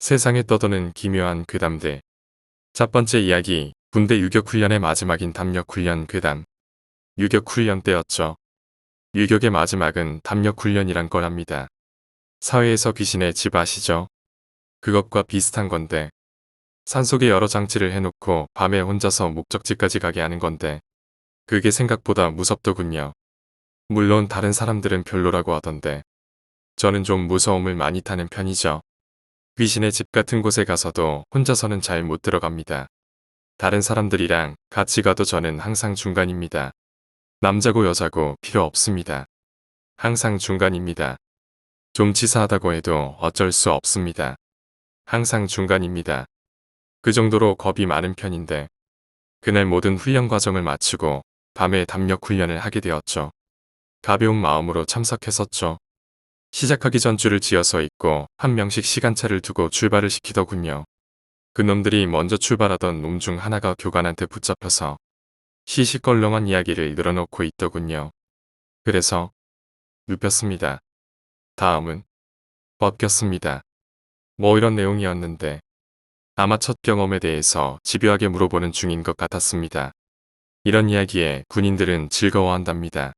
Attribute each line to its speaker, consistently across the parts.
Speaker 1: 세상에 떠도는 기묘한 괴담들. 첫 번째 이야기, 군대 유격훈련의 마지막인 담력훈련 괴담. 유격훈련 때였죠. 유격의 마지막은 담력훈련이란 거랍니다. 사회에서 귀신의 집 아시죠? 그것과 비슷한 건데, 산속에 여러 장치를 해놓고 밤에 혼자서 목적지까지 가게 하는 건데, 그게 생각보다 무섭더군요. 물론 다른 사람들은 별로라고 하던데, 저는 좀 무서움을 많이 타는 편이죠. 귀신의 집 같은 곳에 가서도 혼자서는 잘 못 들어갑니다. 다른 사람들이랑 같이 가도 저는 항상 중간입니다. 남자고 여자고 필요 없습니다. 항상 중간입니다. 좀 치사하다고 해도 어쩔 수 없습니다. 항상 중간입니다. 그 정도로 겁이 많은 편인데 그날 모든 훈련 과정을 마치고 밤에 담력 훈련을 하게 되었죠. 가벼운 마음으로 참석했었죠. 시작하기 전 줄을 지어서 있고 한 명씩 시간차를 두고 출발을 시키더군요. 그놈들이 먼저 출발하던 놈 중 하나가 교관한테 붙잡혀서 시시껄렁한 이야기를 늘어놓고 있더군요. 그래서 눕혔습니다. 다음은 벗겼습니다. 뭐 이런 내용이었는데 아마 첫 경험에 대해서 집요하게 물어보는 중인 것 같았습니다. 이런 이야기에 군인들은 즐거워한답니다.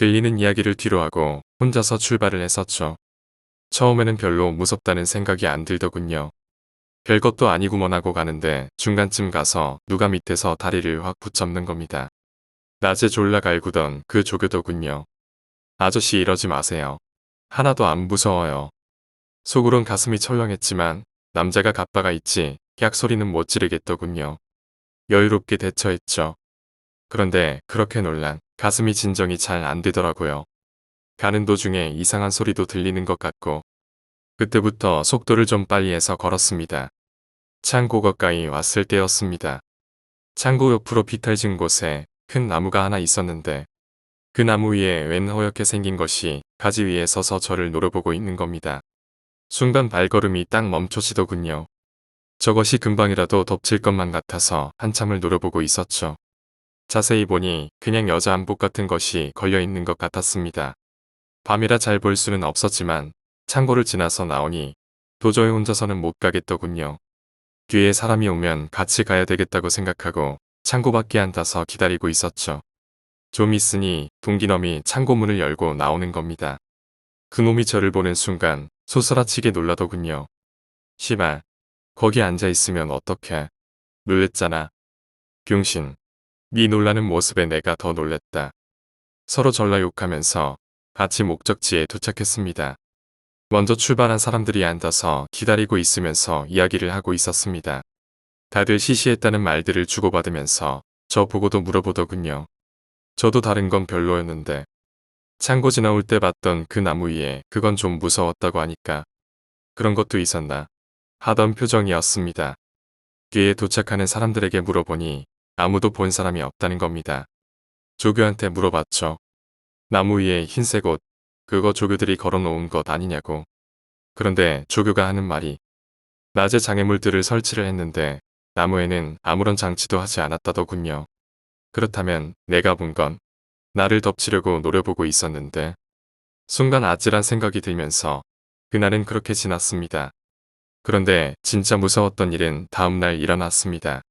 Speaker 1: 들리는 이야기를 뒤로하고 혼자서 출발을 했었죠. 처음에는 별로 무섭다는 생각이 안 들더군요. 별것도 아니구먼 하고 가는데 중간쯤 가서 누가 밑에서 다리를 확 붙잡는 겁니다. 낮에 졸라 갈구던 그 조교더군요. 아저씨 이러지 마세요. 하나도 안 무서워요. 속으론 가슴이 철렁했지만 남자가 갑바가 있지 약 소리는 못 지르겠더군요. 여유롭게 대처했죠. 그런데 그렇게 놀란 가슴이 진정이 잘 안 되더라고요. 가는 도중에 이상한 소리도 들리는 것 같고 그때부터 속도를 좀 빨리 해서 걸었습니다. 창고 가까이 왔을 때였습니다. 창고 옆으로 비탈진 곳에 큰 나무가 하나 있었는데 그 나무 위에 웬 허옇게 생긴 것이 가지 위에 서서 저를 노려보고 있는 겁니다. 순간 발걸음이 딱 멈춰지더군요. 저것이 금방이라도 덮칠 것만 같아서 한참을 노려보고 있었죠. 자세히 보니 그냥 여자 안복 같은 것이 걸려 있는 것 같았습니다. 밤이라 잘 볼 수는 없었지만 창고를 지나서 나오니 도저히 혼자서는 못 가겠더군요. 뒤에 사람이 오면 같이 가야 되겠다고 생각하고 창고 밖에 앉아서 기다리고 있었죠. 좀 있으니 동기놈이 창고 문을 열고 나오는 겁니다. 그놈이 저를 보는 순간 소스라치게 놀라더군요. 시발, 거기 앉아있으면 어떡해. 놀랬잖아. 병신. 네 놀라는 모습에 내가 더 놀랬다. 서로 전라 욕하면서 같이 목적지에 도착했습니다. 먼저 출발한 사람들이 앉아서 기다리고 있으면서 이야기를 하고 있었습니다. 다들 시시했다는 말들을 주고받으면서 저 보고도 물어보더군요. 저도 다른 건 별로였는데 창고 지나올 때 봤던 그 나무 위에 그건 좀 무서웠다고 하니까 그런 것도 있었나 하던 표정이었습니다. 뒤에 도착하는 사람들에게 물어보니 아무도 본 사람이 없다는 겁니다. 조교한테 물어봤죠. 나무 위에 흰색 옷, 그거 조교들이 걸어놓은 것 아니냐고. 그런데 조교가 하는 말이 낮에 장애물들을 설치를 했는데 나무에는 아무런 장치도 하지 않았다더군요. 그렇다면 내가 본 건 나를 덮치려고 노려보고 있었는데 순간 아찔한 생각이 들면서 그날은 그렇게 지났습니다. 그런데 진짜 무서웠던 일은 다음날 일어났습니다.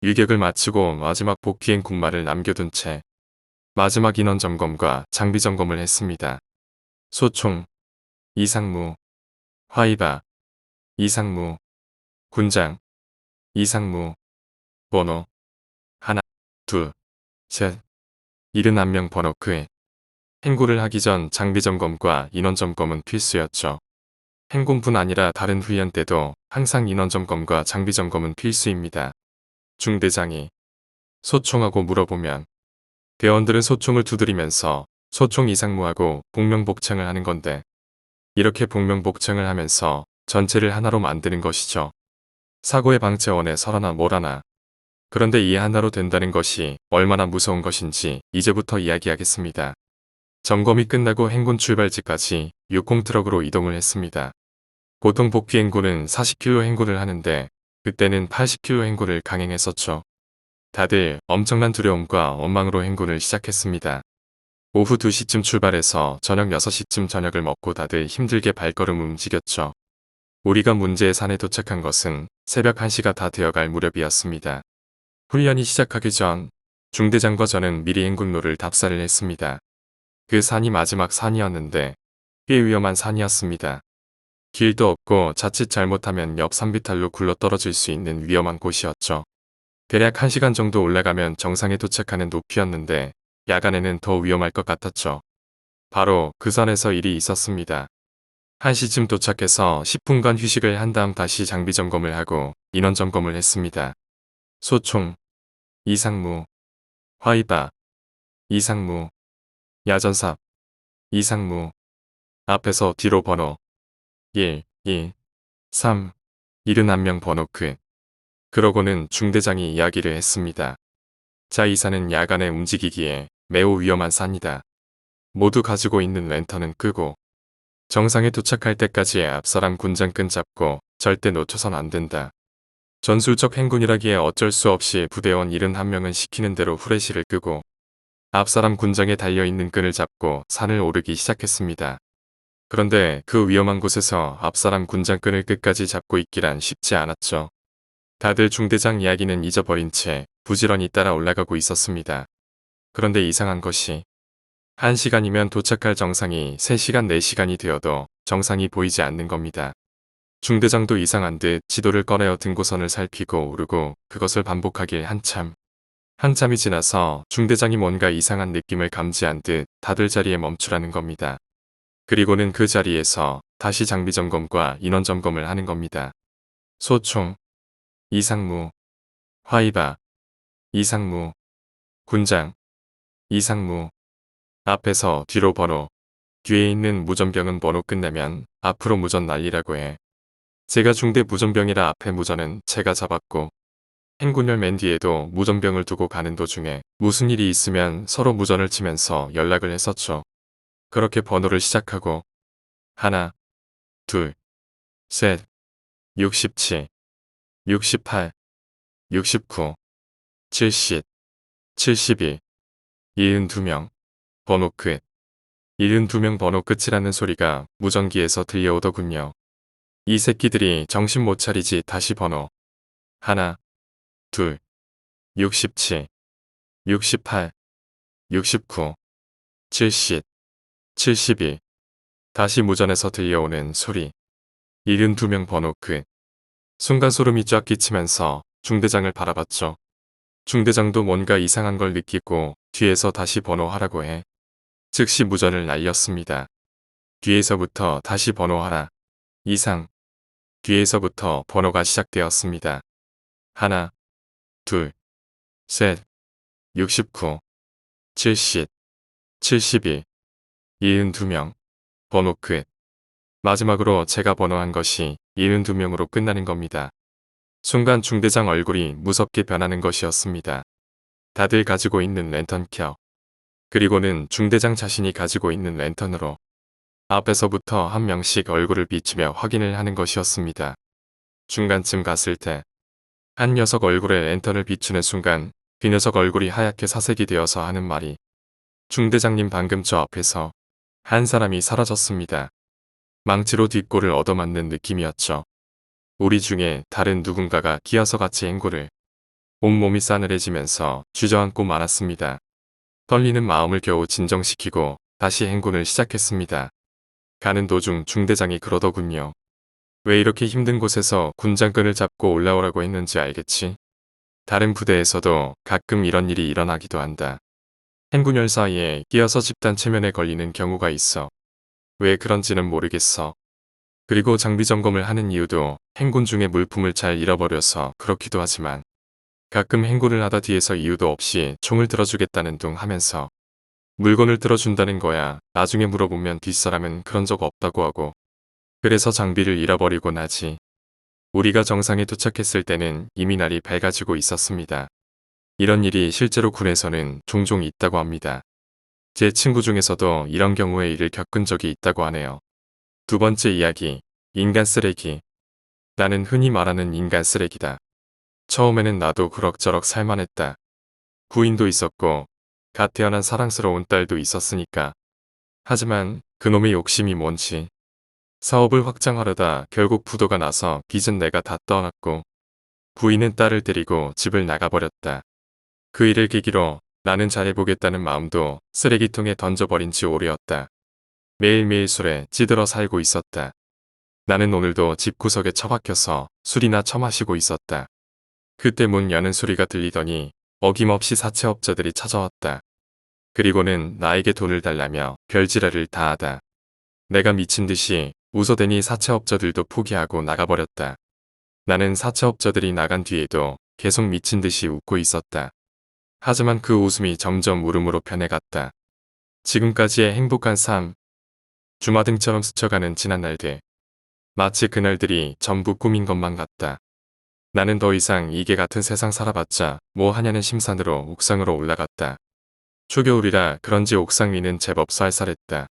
Speaker 1: 유격을 마치고 마지막 복귀행 군말을 남겨둔 채 마지막 인원 점검과 장비 점검을 했습니다. 소총, 이상무, 화이바, 이상무, 군장, 이상무, 번호, 하나, 둘, 셋, 71명 번호 그에 행군을 하기 전 장비 점검과 인원 점검은 필수였죠. 행군뿐 아니라 다른 훈련 때도 항상 인원 점검과 장비 점검은 필수입니다. 중대장이 소총하고 물어보면 대원들은 소총을 두드리면서 소총 이상무하고 복명복창을 하는 건데 이렇게 복명복창을 하면서 전체를 하나로 만드는 것이죠. 사고의 방체원에 설하나 뭐라나 그런데 이 하나로 된다는 것이 얼마나 무서운 것인지 이제부터 이야기하겠습니다. 점검이 끝나고 행군 출발지까지 6공 트럭으로 이동을 했습니다. 보통 복귀 행군은 40km 행군을 하는데 그때는 80km 행군을 강행했었죠. 다들 엄청난 두려움과 원망으로 행군을 시작했습니다. 오후 2시쯤 출발해서 저녁 6시쯤 저녁을 먹고 다들 힘들게 발걸음 움직였죠. 우리가 문제의 산에 도착한 것은 새벽 1시가 다 되어갈 무렵이었습니다. 훈련이 시작하기 전 중대장과 저는 미리 행군로를 답사를 했습니다. 그 산이 마지막 산이었는데 꽤 위험한 산이었습니다. 길도 없고 자칫 잘못하면 옆 산비탈로 굴러 떨어질 수 있는 위험한 곳이었죠. 대략 1시간 정도 올라가면 정상에 도착하는 높이였는데 야간에는 더 위험할 것 같았죠. 바로 그 산에서 일이 있었습니다. 1시쯤 도착해서 10분간 휴식을 한 다음 다시 장비 점검을 하고 인원 점검을 했습니다. 소총, 이상무, 화이바, 이상무, 야전삽, 이상무, 앞에서 뒤로 번호, 1, 2, 3, 71명 번호 끝. 그러고는 중대장이 이야기를 했습니다. 자, 이 산은 야간에 움직이기에 매우 위험한 산이다. 모두 가지고 있는 랜턴은 끄고 정상에 도착할 때까지 앞사람 군장끈 잡고 절대 놓쳐선 안 된다. 전술적 행군이라기에 어쩔 수 없이 부대원 71명은 시키는 대로 후레쉬를 끄고 앞사람 군장에 달려있는 끈을 잡고 산을 오르기 시작했습니다. 그런데 그 위험한 곳에서 앞사람 군장끈을 끝까지 잡고 있기란 쉽지 않았죠. 다들 중대장 이야기는 잊어버린 채 부지런히 따라 올라가고 있었습니다. 그런데 이상한 것이 1시간이면 도착할 정상이 3시간 4시간이 되어도 정상이 보이지 않는 겁니다. 중대장도 이상한 듯 지도를 꺼내어 등고선을 살피고 오르고 그것을 반복하길 한참. 한참이 지나서 중대장이 뭔가 이상한 느낌을 감지한 듯 다들 자리에 멈추라는 겁니다. 그리고는 그 자리에서 다시 장비 점검과 인원 점검을 하는 겁니다. 소총, 이상무, 화이바, 이상무, 군장, 이상무, 앞에서 뒤로 번호, 뒤에 있는 무전병은 번호 끝내면 앞으로 무전 날리라고 해. 제가 중대 무전병이라 앞에 무전은 제가 잡았고 행군열 맨 뒤에도 무전병을 두고 가는 도중에 무슨 일이 있으면 서로 무전을 치면서 연락을 했었죠. 그렇게 번호를 시작하고 하나, 둘, 셋, 67, 68, 69, 70, 72, 72명, 번호 끝. 72명 번호 끝이라는 소리가 무전기에서 들려오더군요. 이 새끼들이 정신 못 차리지 다시 번호. 하나, 둘, 67, 68, 69, 70, 72. 다시 무전에서 들려오는 소리. 72명 번호 끝. 순간 소름이 쫙 끼치면서 중대장을 바라봤죠. 중대장도 뭔가 이상한 걸 느끼고 뒤에서 다시 번호하라고 해. 즉시 무전을 날렸습니다. 뒤에서부터 다시 번호하라. 이상. 뒤에서부터 번호가 시작되었습니다. 하나, 둘, 셋, 69, 70, 72, 72명. 번호 끝. 마지막으로 제가 번호한 것이 72명으로 끝나는 겁니다. 순간 중대장 얼굴이 무섭게 변하는 것이었습니다. 다들 가지고 있는 랜턴 켜. 그리고는 중대장 자신이 가지고 있는 랜턴으로 앞에서부터 한 명씩 얼굴을 비추며 확인을 하는 것이었습니다. 중간쯤 갔을 때 한 녀석 얼굴에 랜턴을 비추는 순간 그 녀석 얼굴이 하얗게 사색이 되어서 하는 말이 중대장님 방금 저 앞에서 한 사람이 사라졌습니다. 망치로 뒷골을 얻어맞는 느낌이었죠. 우리 중에 다른 누군가가 기어서 같이 행고를 온몸이 싸늘해지면서 주저앉고 말았습니다. 떨리는 마음을 겨우 진정시키고 다시 행군을 시작했습니다. 가는 도중 중대장이 그러더군요. 왜 이렇게 힘든 곳에서 군장끈을 잡고 올라오라고 했는지 알겠지? 다른 부대에서도 가끔 이런 일이 일어나기도 한다. 행군열 사이에 끼어서 집단 체면에 걸리는 경우가 있어. 왜 그런지는 모르겠어. 그리고 장비 점검을 하는 이유도 행군 중에 물품을 잘 잃어버려서 그렇기도 하지만 가끔 행군을 하다 뒤에서 이유도 없이 총을 들어주겠다는 둥 하면서 물건을 들어준다는 거야. 나중에 물어보면 뒷사람은 그런 적 없다고 하고 그래서 장비를 잃어버리고 나지. 우리가 정상에 도착했을 때는 이미 날이 밝아지고 있었습니다. 이런 일이 실제로 군에서는 종종 있다고 합니다. 제 친구 중에서도 이런 경우의 일을 겪은 적이 있다고 하네요. 두 번째 이야기, 인간 쓰레기. 나는 흔히 말하는 인간 쓰레기다. 처음에는 나도 그럭저럭 살만했다. 부인도 있었고, 갓 태어난 사랑스러운 딸도 있었으니까. 하지만 그놈의 욕심이 뭔지 사업을 확장하려다 결국 부도가 나서 빚은 내가 다 떠안았고 부인은 딸을 데리고 집을 나가버렸다. 그 일을 계기로 나는 잘해보겠다는 마음도 쓰레기통에 던져버린 지 오래였다. 매일매일 술에 찌들어 살고 있었다. 나는 오늘도 집구석에 처박혀서 술이나 처마시고 있었다. 그때 문 여는 소리가 들리더니 어김없이 사채업자들이 찾아왔다. 그리고는 나에게 돈을 달라며 별지랄을 다하다. 내가 미친 듯이 웃어대니 사채업자들도 포기하고 나가버렸다. 나는 사채업자들이 나간 뒤에도 계속 미친 듯이 웃고 있었다. 하지만 그 웃음이 점점 울음으로 변해갔다. 지금까지의 행복한 삶, 주마등처럼 스쳐가는 지난 날들. 마치 그날들이 전부 꿈인 것만 같다. 나는 더 이상 이게 같은 세상 살아봤자 뭐 하냐는 심산으로 옥상으로 올라갔다. 초겨울이라 그런지 옥상 위는 제법 쌀쌀했다.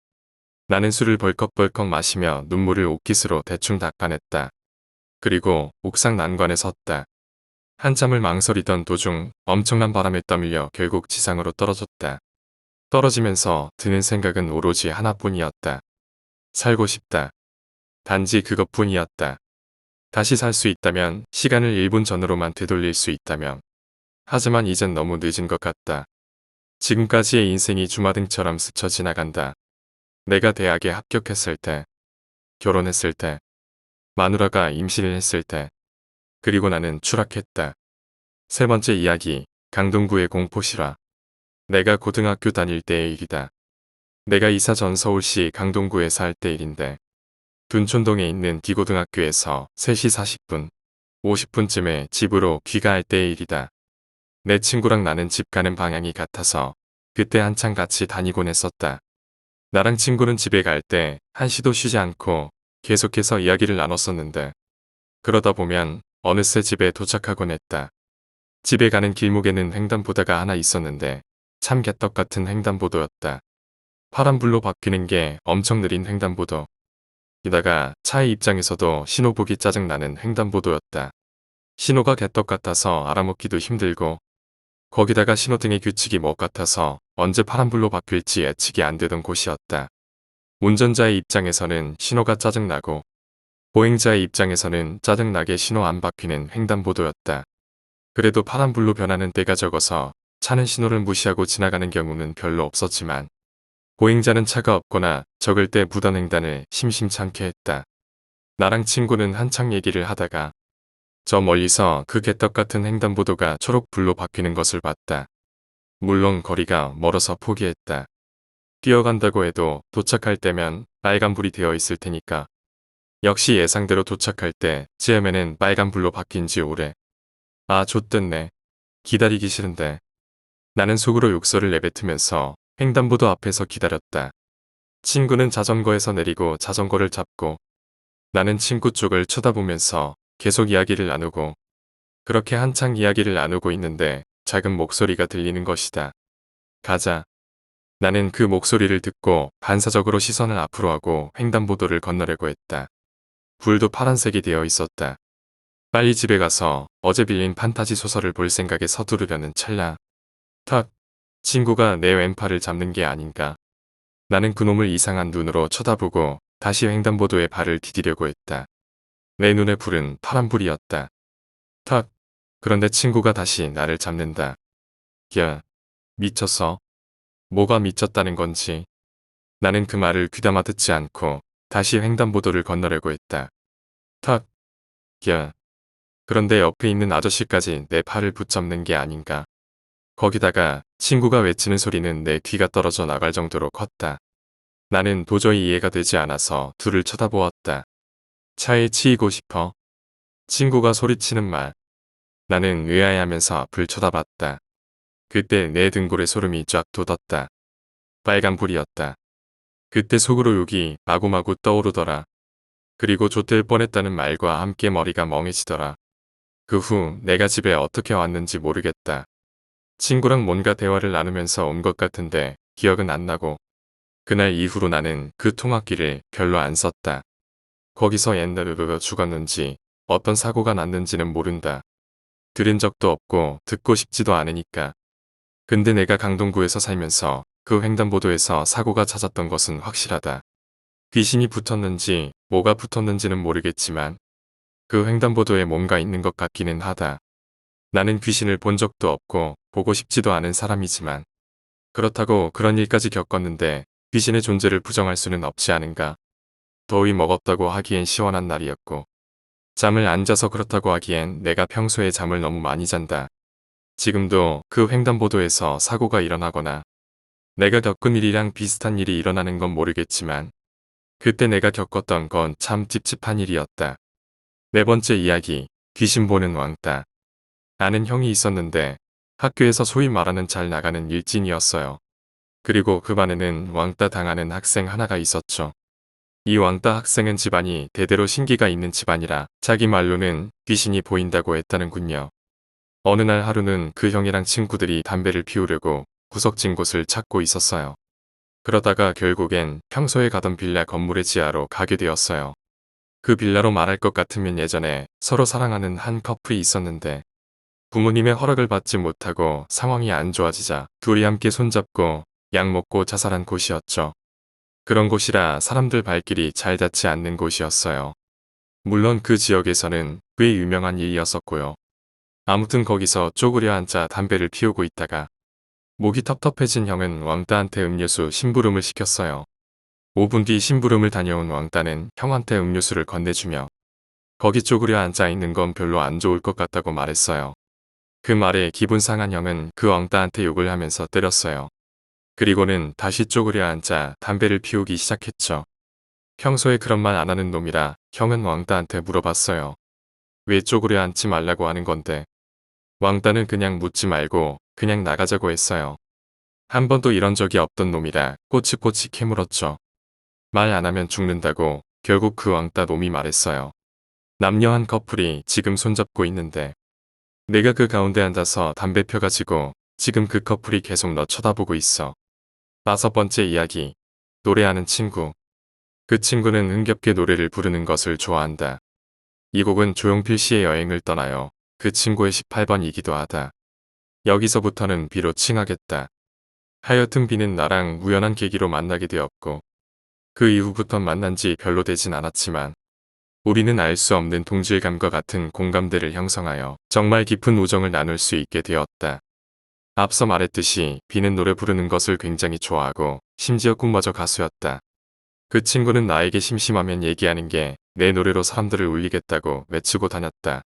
Speaker 1: 나는 술을 벌컥벌컥 마시며 눈물을 옷깃으로 대충 닦아냈다. 그리고 옥상 난관에 섰다. 한참을 망설이던 도중 엄청난 바람에 떠밀려 결국 지상으로 떨어졌다. 떨어지면서 드는 생각은 오로지 하나뿐이었다. 살고 싶다. 단지 그것뿐이었다. 다시 살 수 있다면 시간을 1분 전으로만 되돌릴 수 있다면 하지만 이젠 너무 늦은 것 같다. 지금까지의 인생이 주마등처럼 스쳐 지나간다. 내가 대학에 합격했을 때, 결혼했을 때, 마누라가 임신을 했을 때, 그리고 나는 추락했다. 세 번째 이야기, 강동구의 공포실화. 내가 고등학교 다닐 때의 일이다. 내가 이사 전 서울시 강동구에 살 때 일인데, 둔촌동에 있는 기고등학교에서 3시 40분, 50분쯤에 집으로 귀가할 때의 일이다. 내 친구랑 나는 집 가는 방향이 같아서 그때 한창 같이 다니곤 했었다. 나랑 친구는 집에 갈 때 한시도 쉬지 않고 계속해서 이야기를 나눴었는데 그러다 보면 어느새 집에 도착하곤 했다. 집에 가는 길목에는 횡단보도가 하나 있었는데 참 개떡 같은 횡단보도였다. 파란불로 바뀌는 게 엄청 느린 횡단보도. 게다가 차의 입장에서도 신호 보기 짜증나는 횡단보도였다. 신호가 개떡 같아서 알아먹기도 힘들고 거기다가 신호등의 규칙이 못 같아서 언제 파란불로 바뀔지 예측이 안 되던 곳이었다. 운전자의 입장에서는 신호가 짜증나고 보행자의 입장에서는 짜증나게 신호 안 바뀌는 횡단보도였다. 그래도 파란불로 변하는 때가 적어서 차는 신호를 무시하고 지나가는 경우는 별로 없었지만 보행자는 차가 없거나 적을 때 무단횡단을 심심찮게 했다. 나랑 친구는 한창 얘기를 하다가 저 멀리서 그 개떡 같은 횡단보도가 초록불로 바뀌는 것을 봤다. 물론 거리가 멀어서 포기했다. 뛰어간다고 해도 도착할 때면 빨간불이 되어 있을 테니까. 역시 예상대로 도착할 때 즈음에는 빨간불로 바뀐 지 오래. 아 좆됐네. 기다리기 싫은데. 나는 속으로 욕설을 내뱉으면서 횡단보도 앞에서 기다렸다. 친구는 자전거에서 내리고 자전거를 잡고 나는 친구 쪽을 쳐다보면서 계속 이야기를 나누고 그렇게 한창 이야기를 나누고 있는데 작은 목소리가 들리는 것이다. 가자. 나는 그 목소리를 듣고 반사적으로 시선을 앞으로 하고 횡단보도를 건너려고 했다. 불도 파란색이 되어 있었다. 빨리 집에 가서 어제 빌린 판타지 소설을 볼 생각에 서두르려는 찰나. 탁. 친구가 내 왼팔을 잡는 게 아닌가. 나는 그놈을 이상한 눈으로 쳐다보고 다시 횡단보도에 발을 디디려고 했다. 내 눈에 불은 파란불이었다. 탁. 그런데 친구가 다시 나를 잡는다. 야, 미쳤어? 뭐가 미쳤다는 건지. 나는 그 말을 귀담아 듣지 않고 다시 횡단보도를 건너려고 했다. 탁. 야. 그런데 옆에 있는 아저씨까지 내 팔을 붙잡는 게 아닌가. 거기다가 친구가 외치는 소리는 내 귀가 떨어져 나갈 정도로 컸다. 나는 도저히 이해가 되지 않아서 둘을 쳐다보았다. 차에 치이고 싶어. 친구가 소리치는 말. 나는 의아해하면서 앞을 쳐다봤다. 그때 내 등골에 소름이 쫙 돋았다. 빨간불이었다. 그때 속으로 욕이 마구마구 떠오르더라. 그리고 좆될 뻔했다는 말과 함께 머리가 멍해지더라. 그 후 내가 집에 어떻게 왔는지 모르겠다. 친구랑 뭔가 대화를 나누면서 온 것 같은데 기억은 안 나고 그날 이후로 나는 그 통학기를 별로 안 썼다. 거기서 옛날으로 죽었는지 어떤 사고가 났는지는 모른다. 들은 적도 없고 듣고 싶지도 않으니까. 근데 내가 강동구에서 살면서 그 횡단보도에서 사고가 찾았던 것은 확실하다. 귀신이 붙었는지 뭐가 붙었는지는 모르겠지만 그 횡단보도에 뭔가 있는 것 같기는 하다. 나는 귀신을 본 적도 없고 보고 싶지도 않은 사람이지만 그렇다고 그런 일까지 겪었는데 귀신의 존재를 부정할 수는 없지 않은가. 더위 먹었다고 하기엔 시원한 날이었고 잠을 안 자서 그렇다고 하기엔 내가 평소에 잠을 너무 많이 잔다. 지금도 그 횡단보도에서 사고가 일어나거나 내가 겪은 일이랑 비슷한 일이 일어나는 건 모르겠지만 그때 내가 겪었던 건 참 찝찝한 일이었다. 네 번째 이야기, 귀신 보는 왕따. 아는 형이 있었는데 학교에서 소위 말하는 잘 나가는 일진이었어요. 그리고 그 반에는 왕따 당하는 학생 하나가 있었죠. 이 왕따 학생은 집안이 대대로 신기가 있는 집안이라 자기 말로는 귀신이 보인다고 했다는군요. 어느 날 하루는 그 형이랑 친구들이 담배를 피우려고 구석진 곳을 찾고 있었어요. 그러다가 결국엔 평소에 가던 빌라 건물의 지하로 가게 되었어요. 그 빌라로 말할 것 같으면 예전에 서로 사랑하는 한 커플이 있었는데 부모님의 허락을 받지 못하고 상황이 안 좋아지자 둘이 함께 손잡고 약 먹고 자살한 곳이었죠. 그런 곳이라 사람들 발길이 잘 닿지 않는 곳이었어요. 물론 그 지역에서는 꽤 유명한 일이었었고요. 아무튼 거기서 쪼그려 앉아 담배를 피우고 있다가 목이 텁텁해진 형은 왕따한테 음료수 심부름을 시켰어요. 5분 뒤 심부름을 다녀온 왕따는 형한테 음료수를 건네주며 거기 쪼그려 앉아 있는 건 별로 안 좋을 것 같다고 말했어요. 그 말에 기분 상한 형은 그 왕따한테 욕을 하면서 때렸어요. 그리고는 다시 쪼그려 앉아 담배를 피우기 시작했죠. 평소에 그런 말 안 하는 놈이라 형은 왕따한테 물어봤어요. 왜 쪼그려 앉지 말라고 하는 건데. 왕따는 그냥 묻지 말고 그냥 나가자고 했어요. 한 번도 이런 적이 없던 놈이라 꼬치꼬치 캐물었죠. 말 안 하면 죽는다고 결국 그 왕따 놈이 말했어요. 남녀 한 커플이 지금 손잡고 있는데 내가 그 가운데 앉아서 담배 펴가지고 지금 그 커플이 계속 너 쳐다보고 있어. 다섯 번째 이야기. 노래하는 친구. 그 친구는 흥겹게 노래를 부르는 것을 좋아한다. 이 곡은 조용필 씨의 여행을 떠나요. 그 친구의 18번이기도 하다. 여기서부터는 비로 칭하겠다. 하여튼 비는 나랑 우연한 계기로 만나게 되었고 그 이후부터 만난 지 별로 되진 않았지만 우리는 알 수 없는 동질감과 같은 공감대를 형성하여 정말 깊은 우정을 나눌 수 있게 되었다. 앞서 말했듯이 비는 노래 부르는 것을 굉장히 좋아하고 심지어 꿈마저 가수였다. 그 친구는 나에게 심심하면 얘기하는 게 내 노래로 사람들을 울리겠다고 외치고 다녔다.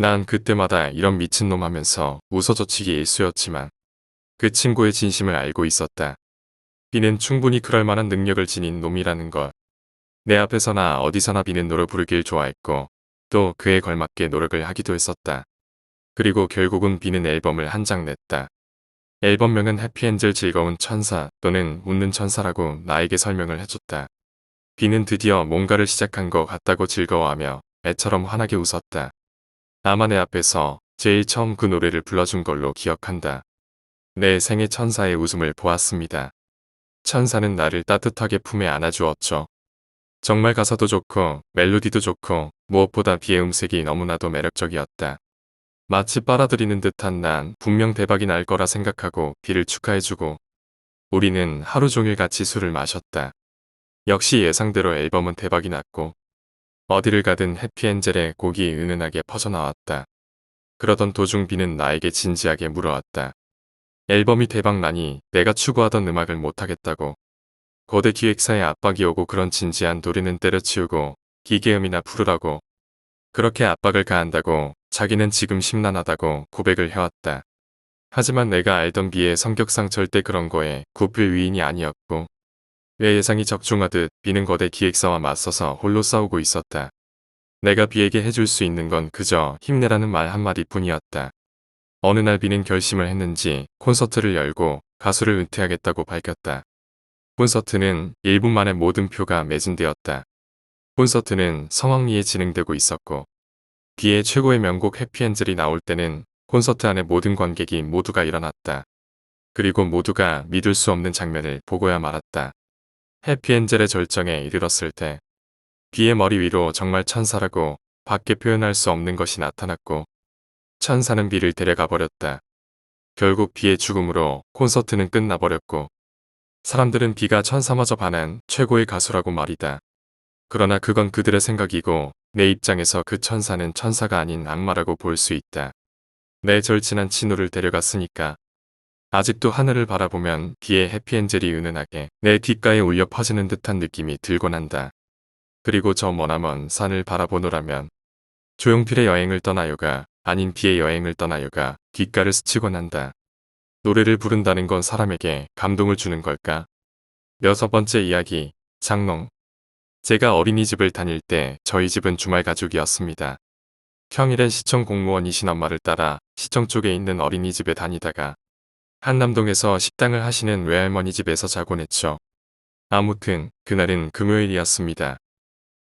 Speaker 1: 난 그때마다 이런 미친놈 하면서 웃어젖히기 일쑤였지만 그 친구의 진심을 알고 있었다. 비는 충분히 그럴 만한 능력을 지닌 놈이라는 걸. 내 앞에서나 어디서나 비는 노래 부르길 좋아했고 또 그에 걸맞게 노력을 하기도 했었다. 그리고 결국은 비는 앨범을 한 장 냈다. 앨범명은 해피엔젤 즐거운 천사 또는 웃는 천사라고 나에게 설명을 해줬다. 비는 드디어 뭔가를 시작한 것 같다고 즐거워하며 애처럼 환하게 웃었다. 내 앞에서 제일 처음 그 노래를 불러준 걸로 기억한다. 내 생애 천사의 웃음을 보았습니다. 천사는 나를 따뜻하게 품에 안아주었죠. 정말 가사도 좋고 멜로디도 좋고 무엇보다 비의 음색이 너무나도 매력적이었다. 마치 빨아들이는 듯한 난 분명 대박이 날 거라 생각하고 비를 축하해주고 우리는 하루 종일 같이 술을 마셨다. 역시 예상대로 앨범은 대박이 났고 어디를 가든 해피엔젤의 곡이 은은하게 퍼져나왔다. 그러던 도중 비는 나에게 진지하게 물어왔다. 앨범이 대박나니 내가 추구하던 음악을 못하겠다고. 고대 기획사의 압박이 오고 그런 진지한 노래는 때려치우고 기계음이나 부르라고. 그렇게 압박을 가한다고 자기는 지금 심란하다고 고백을 해왔다. 하지만 내가 알던 비의 성격상 절대 그런 거에 굽힐 위인이 아니었고 왜 예상이 적중하듯 비는 거대 기획사와 맞서서 홀로 싸우고 있었다. 내가 비에게 해줄 수 있는 건 그저 힘내라는 말 한마디 뿐이었다. 어느 날 비는 결심을 했는지 콘서트를 열고 가수를 은퇴하겠다고 밝혔다. 콘서트는 1분 만에 모든 표가 매진되었다. 콘서트는 성황리에 진행되고 있었고 비의 최고의 명곡 해피엔젤이 나올 때는 콘서트 안의 모든 관객이 모두가 일어났다. 그리고 모두가 믿을 수 없는 장면을 보고야 말았다. 해피엔젤의 절정에 이르렀을 때 비의 머리 위로 정말 천사라고 밖에 표현할 수 없는 것이 나타났고 천사는 비를 데려가 버렸다. 결국 비의 죽음으로 콘서트는 끝나버렸고 사람들은 비가 천사마저 반한 최고의 가수라고 말이다. 그러나 그건 그들의 생각이고 내 입장에서 그 천사는 천사가 아닌 악마라고 볼 수 있다. 내 절친한 친우를 데려갔으니까. 아직도 하늘을 바라보면 뒤에 해피엔젤이 은은하게 내 귓가에 울려 퍼지는 듯한 느낌이 들곤 한다. 그리고 저 머나먼 산을 바라보노라면 조용필의 여행을 떠나요가 아닌 비의 여행을 떠나요가 귓가를 스치곤 한다. 노래를 부른다는 건 사람에게 감동을 주는 걸까? 여섯 번째 이야기, 장롱. 제가 어린이집을 다닐 때 저희 집은 주말 가족이었습니다. 평일엔 시청 공무원이신 엄마를 따라 시청 쪽에 있는 어린이집에 다니다가 한남동에서 식당을 하시는 외할머니 집에서 자곤 했죠. 아무튼 그날은 금요일이었습니다.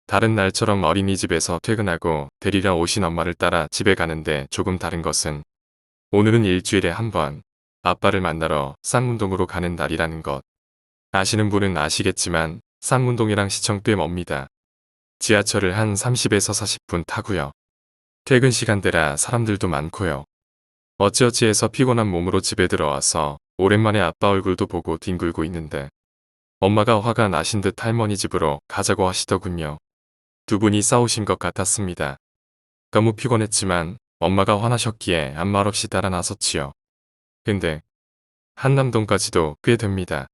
Speaker 1: 다른 날처럼 어린이집에서 퇴근하고 데리러 오신 엄마를 따라 집에 가는데 조금 다른 것은 오늘은 일주일에 한 번 아빠를 만나러 쌍문동으로 가는 날이라는 것. 아시는 분은 아시겠지만 쌍문동이랑 시청 꽤 멉니다. 지하철을 한 30에서 40분 타고요. 퇴근 시간대라 사람들도 많고요. 어찌어찌해서 피곤한 몸으로 집에 들어와서 오랜만에 아빠 얼굴도 보고 뒹굴고 있는데 엄마가 화가 나신 듯 할머니 집으로 가자고 하시더군요. 두 분이 싸우신 것 같았습니다. 너무 피곤했지만 엄마가 화나셨기에 아무 말 없이 따라 나섰지요. 근데 한남동까지도 꽤 됩니다.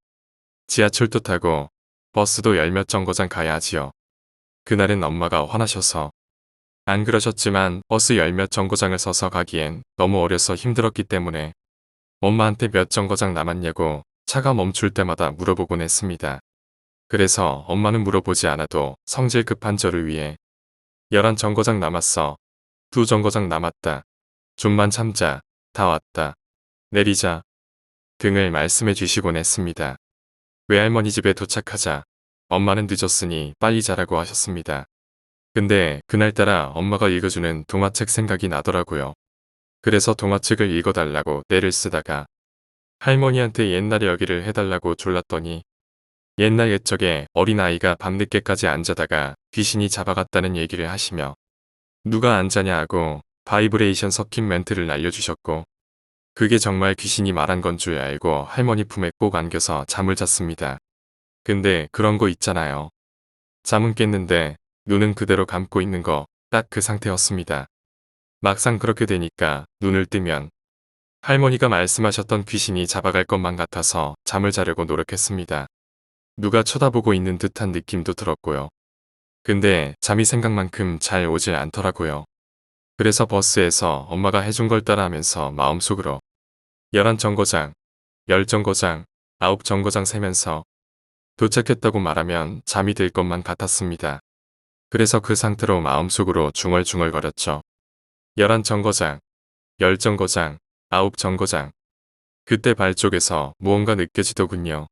Speaker 1: 지하철도 타고 버스도 열몇 정거장 가야 하지요. 그날은 엄마가 화나셔서 안 그러셨지만 버스 열몇 정거장을 서서 가기엔 너무 어려서 힘들었기 때문에 엄마한테 몇 정거장 남았냐고 차가 멈출 때마다 물어보곤 했습니다. 그래서 엄마는 물어보지 않아도 성질 급한 저를 위해 11 정거장 남았어. 두 정거장 남았다. 좀만 참자. 다 왔다. 내리자. 등을 말씀해 주시곤 했습니다. 외할머니 집에 도착하자 엄마는 늦었으니 빨리 자라고 하셨습니다. 근데 그날따라 엄마가 읽어주는 동화책 생각이 나더라고요. 그래서 동화책을 읽어달라고 떼를 쓰다가 할머니한테 옛날에 여기를 해달라고 졸랐더니 옛날 옛적에 어린아이가 밤늦게까지 앉아다가 귀신이 잡아갔다는 얘기를 하시며 누가 앉자냐 하고 바이브레이션 섞인 멘트를 날려주셨고 그게 정말 귀신이 말한 건 줄 알고 할머니 품에 꼭 안겨서 잠을 잤습니다. 근데 그런 거 있잖아요. 잠은 깼는데 눈은 그대로 감고 있는 거 딱 그 상태였습니다. 막상 그렇게 되니까 눈을 뜨면 할머니가 말씀하셨던 귀신이 잡아갈 것만 같아서 잠을 자려고 노력했습니다. 누가 쳐다보고 있는 듯한 느낌도 들었고요. 근데 잠이 생각만큼 잘 오질 않더라고요. 그래서 버스에서 엄마가 해준 걸 따라하면서 마음속으로 11 정거장, 10 정거장, 9 정거장 세면서 도착했다고 말하면 잠이 들 것만 같았습니다. 그래서 그 상태로 마음속으로 중얼중얼거렸죠. 11 정거장, 10 정거장, 9 정거장. 그때 발 쪽에서 무언가 느껴지더군요.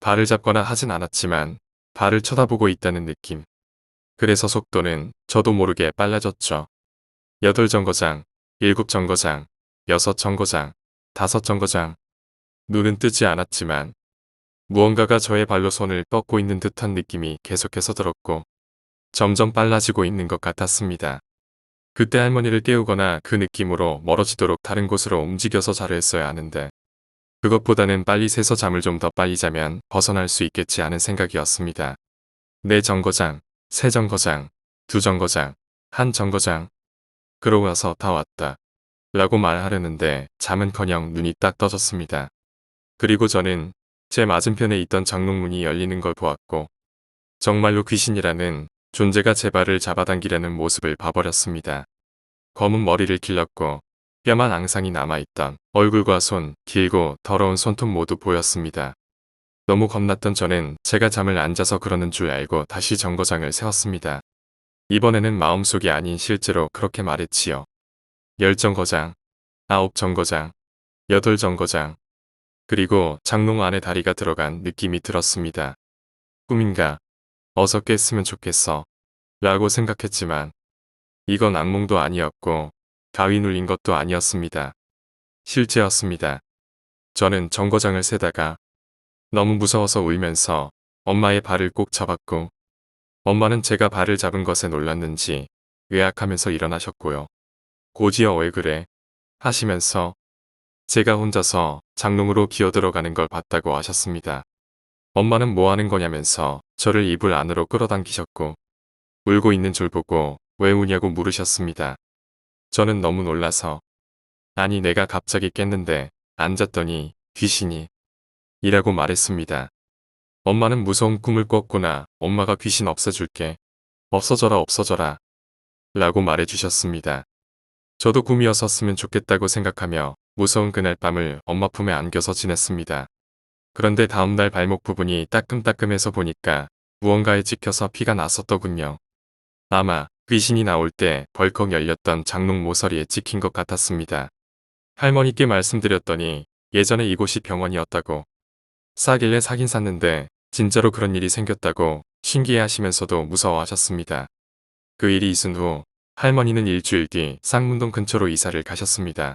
Speaker 1: 발을 잡거나 하진 않았지만 발을 쳐다보고 있다는 느낌. 그래서 속도는 저도 모르게 빨라졌죠. 8 정거장, 7 정거장, 6 정거장, 5 정거장. 눈은 뜨지 않았지만 무언가가 저의 발로 손을 뻗고 있는 듯한 느낌이 계속해서 들었고 점점 빨라지고 있는 것 같았습니다. 그때 할머니를 깨우거나 그 느낌으로 멀어지도록 다른 곳으로 움직여서 자려 했어야 하는데 그것보다는 빨리 새서 잠을 좀 더 빨리 자면 벗어날 수 있겠지 하는 생각이었습니다. 네 정거장, 세 정거장, 두 정거장, 한 정거장. 그러고 와서 다 왔다. 라고 말하려는데 잠은커녕 눈이 딱 떠졌습니다. 그리고 저는 제 맞은편에 있던 장롱문이 열리는 걸 보았고 정말로 귀신이라는 존재가 제 발을 잡아당기려는 모습을 봐버렸습니다. 검은 머리를 길렀고 뼈만 앙상이 남아있던 얼굴과 손, 길고 더러운 손톱 모두 보였습니다. 너무 겁났던 저는 제가 잠을 안 자서 그러는 줄 알고 다시 정거장을 세웠습니다. 이번에는 마음속이 아닌 실제로 그렇게 말했지요. 열 정거장, 아홉 정거장, 여덟 정거장, 그리고 장롱 안에 다리가 들어간 느낌이 들었습니다. 꿈인가? 어서 깼으면 좋겠어. 라고 생각했지만 이건 악몽도 아니었고 가위 눌린 것도 아니었습니다. 실제였습니다. 저는 정거장을 세다가 너무 무서워서 울면서 엄마의 발을 꼭 잡았고 엄마는 제가 발을 잡은 것에 놀랐는지 의학하면서 일어나셨고요. 고지어 왜 그래? 하시면서 제가 혼자서 장롱으로 기어들어가는 걸 봤다고 하셨습니다. 엄마는 뭐 하는 거냐면서 저를 이불 안으로 끌어당기셨고 울고 있는 절 보고 왜 우냐고 물으셨습니다. 저는 너무 놀라서 아니 내가 갑자기 깼는데 앉았더니 귀신이 이라고 말했습니다. 엄마는 무서운 꿈을 꿨구나. 엄마가 귀신 없애줄게. 없어져라 없어져라. 라고 말해주셨습니다. 저도 꿈이었었으면 좋겠다고 생각하며 무서운 그날 밤을 엄마 품에 안겨서 지냈습니다. 그런데 다음날 발목 부분이 따끔따끔해서 보니까 무언가에 찍혀서 피가 났었더군요. 아마 귀신이 나올 때 벌컥 열렸던 장롱 모서리에 찍힌 것 같았습니다. 할머니께 말씀드렸더니 예전에 이곳이 병원이었다고 싸길래 사긴 샀는데 진짜로 그런 일이 생겼다고 신기해하시면서도 무서워하셨습니다. 그 일이 있은 후 할머니는 일주일 뒤 쌍문동 근처로 이사를 가셨습니다.